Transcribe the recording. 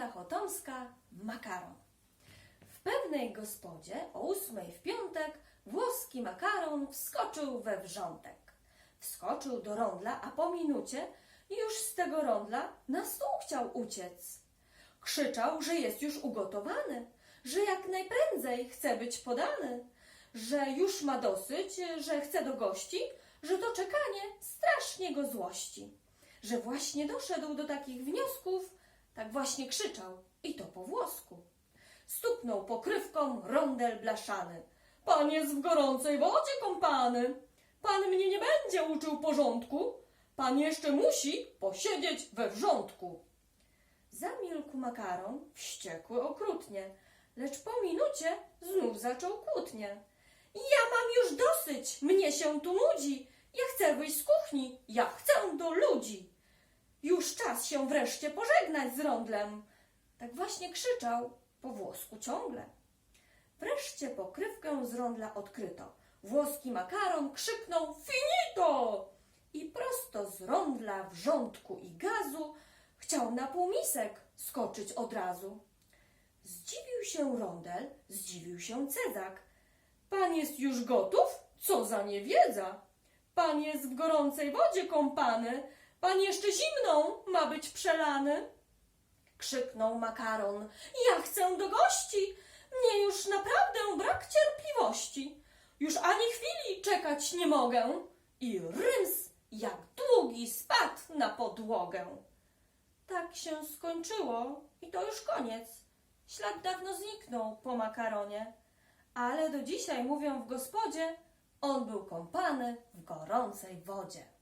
Wanda Chotomska makaron. W pewnej gospodzie o ósmej w piątek włoski makaron wskoczył we wrzątek. Wskoczył do rondla, a po minucie już z tego rondla na stół chciał uciec. Krzyczał, że jest już ugotowany, że jak najprędzej chce być podany, że już ma dosyć, że chce do gości, że to czekanie strasznie go złości, że właśnie doszedł do takich wniosków, tak właśnie krzyczał i to po włosku. Stuknął pokrywką rondel blaszany. Pan jest w gorącej wodzie kąpany. Pan mnie nie będzie uczył porządku. Pan jeszcze musi posiedzieć we wrzątku. Zamilkł makaron, wściekły okrutnie, lecz po minucie znów zaczął kłótnię. Ja mam już dosyć, mnie się tu nudzi. Ja chcę wyjść z kuchni, ja chcę do ludzi. Już czas się wreszcie pożegnać z rondlem. Tak właśnie krzyczał po włosku ciągle. Wreszcie pokrywkę z rondla odkryto. Włoski makaron krzyknął finito! I prosto z rondla wrzątku i gazu chciał na półmisek skoczyć od razu. Zdziwił się rondel, zdziwił się cezak. Pan jest już gotów? Co za niewiedza! Pan jest w gorącej wodzie kąpany, pan jeszcze zimną ma być przelany. Krzyknął makaron. Ja chcę do gości. Mnie już naprawdę brak cierpliwości. Już ani chwili czekać nie mogę. I ryms jak długi spadł na podłogę. Tak się skończyło i to już koniec. Ślad dawno zniknął po makaronie. Ale do dzisiaj mówią w gospodzie, on był kąpany w gorącej wodzie.